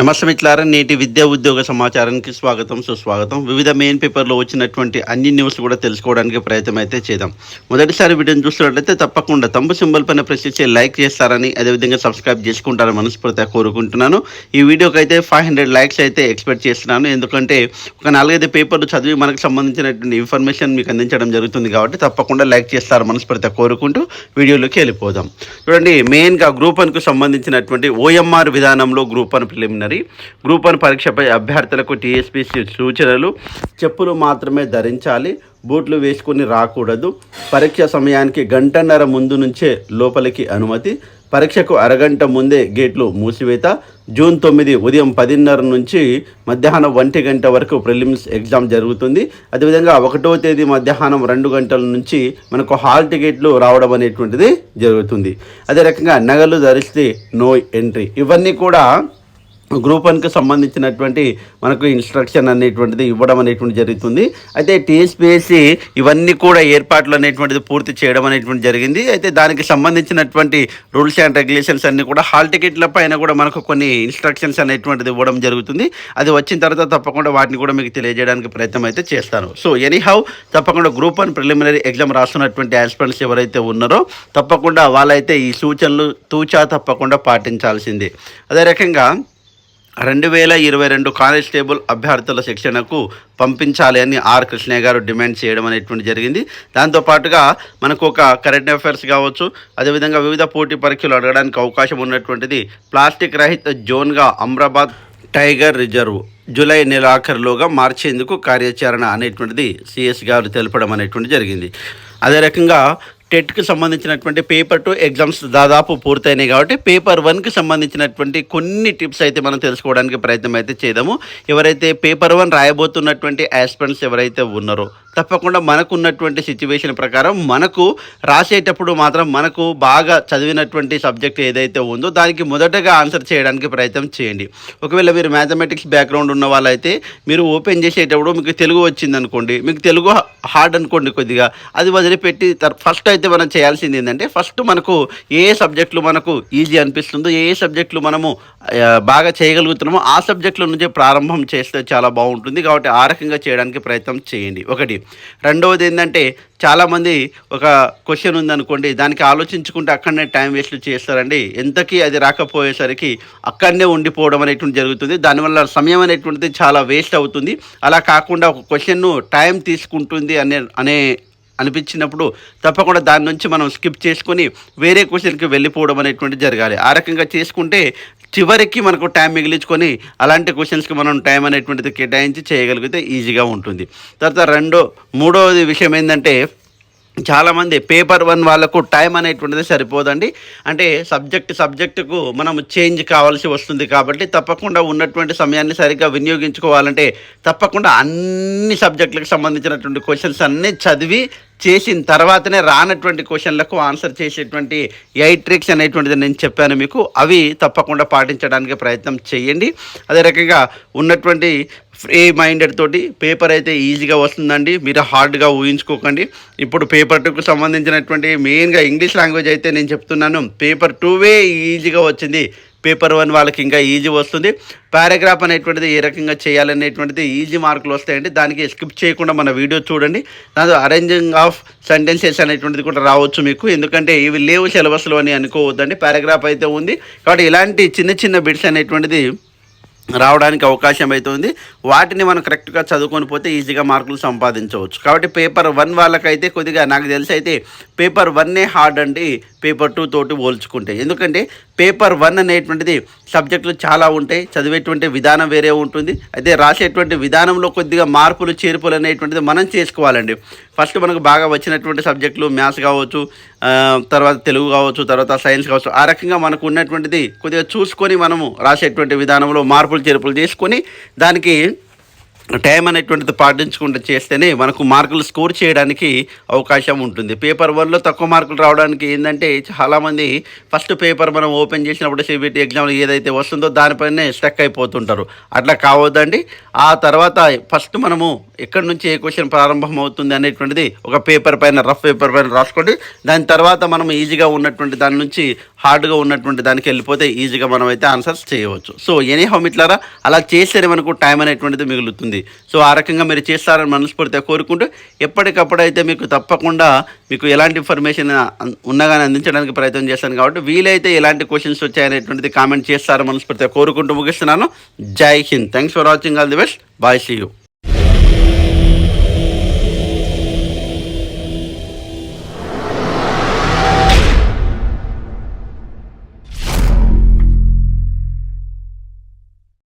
నమస్తే మిత్రులారా నేటి విద్యా ఉద్యోగ సమాచారానికి స్వాగతం సుస్వాగతం. వివిధ మెయిన్ పేపర్లో వచ్చినటువంటి అన్ని న్యూస్ కూడా తెలుసుకోవడానికి ప్రయత్నం అయితే చేద్దాం. మొదటిసారి వీడియోని చూస్తున్నట్లయితే తప్పకుండా తంబు సింబల్ పైన ప్రెస్ చేసి లైక్ చేస్తారని అదేవిధంగా సబ్స్క్రైబ్ చేసుకుంటారని మనస్ఫూర్తిగా కోరుకుంటున్నాను. ఈ వీడియోకి అయితే ఫైవ్ హండ్రెడ్ లైక్స్ అయితే ఎక్స్పెక్ట్ చేస్తున్నాను. ఎందుకంటే ఒక నాలుగైదు పేపర్లు చదివి మనకు సంబంధించినటువంటి ఇన్ఫర్మేషన్ మీకు అందించడం జరుగుతుంది కాబట్టి తప్పకుండా లైక్ చేస్తారు మనస్ఫూర్తిగా కోరుకుంటూ వీడియోలోకి వెళ్ళిపోదాం. చూడండి మెయిన్గా గ్రూప్ వన్కు సంబంధించినటువంటి ఓఎంఆర్ విధానంలో group one preliminary group one పరీక్షపై అభ్యర్థులకు టీఎస్పీసీ సూచనలు చెప్పులు మాత్రమే ధరించాలి. బూట్లు వేసుకుని రాకూడదు. పరీక్ష సమయానికి గంటన్నర ముందు నుంచే లోపలికి అనుమతి. పరీక్షకు అరగంట ముందే గేట్లు మూసివేత. జూన్ తొమ్మిది ఉదయం పదిన్నర నుంచి మధ్యాహ్నం ఒంటి గంట వరకు ప్రిలిమ్స్ ఎగ్జామ్ జరుగుతుంది. అదేవిధంగా ఒకటో తేదీ మధ్యాహ్నం రెండు గంటల నుంచి మనకు హాల్ టికెట్లు రావడం అనేటువంటిది జరుగుతుంది. అదే రకంగా నగలు ధరిస్తే నో ఎంట్రీ. ఇవన్నీ కూడా గ్రూప్ వన్కి సంబంధించినటువంటి మనకు ఇన్స్ట్రక్షన్ అనేటువంటిది ఇవ్వడం అనేటువంటి జరుగుతుంది. అయితే టీఎస్పీఎస్సి ఇవన్నీ కూడా ఏర్పాట్లు అనేటువంటిది పూర్తి చేయడం అనేటువంటి జరిగింది. అయితే దానికి సంబంధించినటువంటి రూల్స్ అండ్ రెగ్యులేషన్స్ అన్నీ కూడా హాల్ టికెట్ల పైన కూడా మనకు కొన్ని ఇన్స్ట్రక్షన్స్ అనేటువంటిది ఇవ్వడం జరుగుతుంది. అది వచ్చిన తర్వాత తప్పకుండా వాటిని కూడా మీకు తెలియజేయడానికి ప్రయత్నం అయితే చేస్తాను. సో ఎనీహౌ తప్పకుండా గ్రూప్ వన్ ప్రిలిమినరీ ఎగ్జామ్ రాస్తున్నటువంటి ఆస్పిరెంట్స్ ఎవరైతే ఉన్నారో తప్పకుండా వాళ్ళైతే ఈ సూచనలు తూచా తప్పకుండా పాటించాల్సిందే. అదే రకంగా రెండు వేల ఇరవై రెండు కానిస్టేబుల్ అభ్యర్థుల శిక్షణకు పంపించాలి అని ఆర్ కృష్ణయ్య గారు డిమాండ్ చేయడం అనేటువంటి జరిగింది. దాంతోపాటుగా మనకు ఒక కరెంట్ అఫైర్స్ కావచ్చు అదేవిధంగా వివిధ పోటీ పరీక్షలు అడగడానికి అవకాశం ఉన్నటువంటిది ప్లాస్టిక్ రహిత జోన్గా అమ్రాబాద్ టైగర్ రిజర్వ్ జూలై నెల ఆఖరిలోగా మార్చేందుకు కార్యాచరణ అనేటువంటిది సిఎస్ గారు తెలపడం అనేటువంటి జరిగింది. అదే రకంగా టెట్కి సంబంధించినటువంటి పేపర్ టూ ఎగ్జామ్స్ దాదాపు పూర్తయినాయి కాబట్టి పేపర్ వన్కి సంబంధించినటువంటి కొన్ని టిప్స్ అయితే మనం తెలుసుకోవడానికి ప్రయత్నం అయితే చేద్దాము. ఎవరైతే పేపర్ వన్ రాయబోతున్నటువంటి ఆస్పెంట్స్ ఎవరైతే ఉన్నారో తప్పకుండా మనకు ఉన్నటువంటి సిచ్యువేషన్ ప్రకారం మనకు రాసేటప్పుడు మాత్రం మనకు బాగా చదివినటువంటి సబ్జెక్ట్ ఏదైతే ఉందో దానికి మొదటగా ఆన్సర్ చేయడానికి ప్రయత్నం చేయండి. ఒకవేళ మీరు మ్యాథమెటిక్స్ బ్యాక్గ్రౌండ్ ఉన్న వాళ్ళైతే మీరు ఓపెన్ చేసేటప్పుడు మీకు తెలుగు వచ్చింది అనుకోండి మీకు తెలుగు హార్డ్ అనుకోండి కొద్దిగా అది వదిలిపెట్టి ఫస్ట్ అయితే మనం చేయాల్సింది ఏంటంటే ఫస్ట్ మనకు ఏ సబ్జెక్టులు మనకు ఈజీ అనిపిస్తుందో ఏ సబ్జెక్టులు మనము బాగా చేయగలుగుతున్నామో ఆ సబ్జెక్టుల నుంచే ప్రారంభం చేస్తే చాలా బాగుంటుంది. కాబట్టి ఆ రకంగా చేయడానికి ప్రయత్నం చేయండి. ఒకటి. రెండవది ఏంటంటే చాలామంది ఒక క్వశ్చన్ ఉందనుకోండి దానికి ఆలోచించుకుంటే అక్కడనే టైం వేస్ట్ చేస్తారండి. ఎంతకీ అది రాకపోయేసరికి అక్కడనే ఉండిపోవడం అనేటువంటి జరుగుతుంది. దానివల్ల సమయం అనేటువంటిది చాలా వేస్ట్ అవుతుంది. అలా కాకుండా ఒక క్వశ్చన్ను టైం తీసుకుంటుంది అనే అనే అనిపించినప్పుడు తప్పకుండా దాని నుంచి మనం స్కిప్ చేసుకొని వేరే క్వశ్చన్కి వెళ్ళిపోవడం అనేటువంటి జరగాలి. ఆ రకంగా చేసుకుంటే చివరికి మనకు టైం మిగిలించుకొని అలాంటి క్వశ్చన్స్కి మనం టైం అనేటువంటిది కేటాయించి చేయగలిగితే ఈజీగా ఉంటుంది. తర్వాత రెండో మూడవది విషయం ఏంటంటే చాలామంది పేపర్ వన్ వాళ్ళకు టైం అనేటువంటిది సరిపోదండి. అంటే సబ్జెక్ట్ సబ్జెక్టుకు మనం చేంజ్ కావాల్సి వస్తుంది కాబట్టి తప్పకుండా ఉన్నటువంటి సమయాన్ని సరిగ్గా వినియోగించుకోవాలంటే తప్పకుండా అన్ని సబ్జెక్టులకు సంబంధించినటువంటి క్వశ్చన్స్ అన్నీ చదివి చేసిన తర్వాతనే రానటువంటి క్వశ్చన్లకు ఆన్సర్ చేసేటువంటి ఎయిట్ ట్రిక్స్ అనేటువంటిది నేను చెప్పాను మీకు. అవి తప్పకుండా పాటించడానికి ప్రయత్నం చేయండి. అదే రకంగా ఉన్నటువంటి ఫ్రీ మైండెడ్ తోటి పేపర్ అయితే ఈజీగా వస్తుందండి. మీరు హార్డ్గా ఊహించుకోకండి. ఇప్పుడు పేపర్ టూకు సంబంధించినటువంటి మెయిన్గా ఇంగ్లీష్ లాంగ్వేజ్ అయితే నేను చెప్తున్నాను. పేపర్ టూవే ఈజీగా వచ్చింది. పేపర్ వన్ వాళ్ళకి ఇంకా ఈజీ వస్తుంది. పారాగ్రాఫ్ అనేటువంటిది ఏ రకంగా చేయాలనేటువంటిది ఈజీ మార్కులు వస్తాయండి. దానికి స్కిప్ చేయకుండా మన వీడియో చూడండి. దాంతో అరేంజింగ్ ఆఫ్ సెంటెన్సెస్ అనేటువంటిది కూడా రావచ్చు మీకు. ఎందుకంటే ఇవి లేవు సిలబస్లో అని అనుకోవద్దండి. పారాగ్రాఫ్ అయితే ఉంది. కాబట్టి ఇలాంటి చిన్న చిన్న బిట్స్ అనేటువంటిది రావడానికి అవకాశం అయితే ఉంది. వాటిని మనం కరెక్ట్గా చదువుకొని పోతే ఈజీగా మార్కులు సంపాదించవచ్చు. కాబట్టి పేపర్ వన్ వాళ్ళకైతే కొద్దిగా నాకు తెలిసి అయితే పేపర్ వన్నే హార్డ్ అండి పేపర్ టూ తోటి పోల్చుకుంటే. ఎందుకంటే పేపర్ వన్ అనేటువంటిది సబ్జెక్టులు చాలా ఉంటాయి చదివేటువంటి విధానం వేరే ఉంటుంది. అయితే రాసేటువంటి విధానంలో కొద్దిగా మార్పులు చేర్పులు అనేటువంటిది మనం చేసుకోవాలండి. ఫస్ట్ మనకు బాగా వచ్చినటువంటి సబ్జెక్టులు మ్యాథ్స్ కావచ్చు తర్వాత తెలుగు కావచ్చు తర్వాత సైన్స్ కావచ్చు. ఆ రకంగా మనకు ఉన్నటువంటిది కొద్దిగా చూసుకొని మనము రాసేటువంటి విధానంలో మార్పులు చేర్పులు చేసుకొని దానికి టైం అనేటువంటిది పాటించుకుంటూ చేస్తేనే మనకు మార్కులు స్కోర్ చేయడానికి అవకాశం ఉంటుంది. పేపర్ వన్లో తక్కువ మార్కులు రావడానికి ఏంటంటే చాలామంది ఫస్ట్ పేపర్ మనం ఓపెన్ చేసినప్పుడు సిబిటి ఎగ్జామ్లో ఏదైతే వస్తుందో దానిపైనే స్టక్ అయిపోతుంటారు. అట్లా కావద్దండి. ఆ తర్వాత ఫస్ట్ మనము ఎక్కడి నుంచి ఏ క్వశ్చన్ ప్రారంభం అవుతుంది అనేటువంటిది ఒక పేపర్ పైన రఫ్ పేపర్ పైన రాసుకోండి. దాని తర్వాత మనం ఈజీగా ఉన్నటువంటి దాని నుంచి హార్డ్గా ఉన్నటువంటి దానికి వెళ్ళిపోతే ఈజీగా మనం అయితే ఆన్సర్స్ చేయవచ్చు. సో ఎనీ హోమ్ ఇట్లారా అలా చేస్తేనే మనకు టైం అనేటువంటిది మిగులుతుంది. సో ఆ రకంగా మీరు చేస్తారని మనస్ఫూర్తిగా కోరుకుంటూ ఎప్పటికప్పుడు అయితే మీకు తప్పకుండా మీకు ఎలాంటి ఇన్ఫర్మేషన్ ఉన్నగానే అందించడానికి ప్రయత్నం చేస్తాను కాబట్టి వీలైతే ఎలాంటి క్వశ్చన్స్ వచ్చాయనేటువంటిది కామెంట్ చేస్తారని మనస్ఫూర్తిగా కోరుకుంటూ ముగిస్తున్నాను. Jai Hind. Thanks for watching all the best bye see you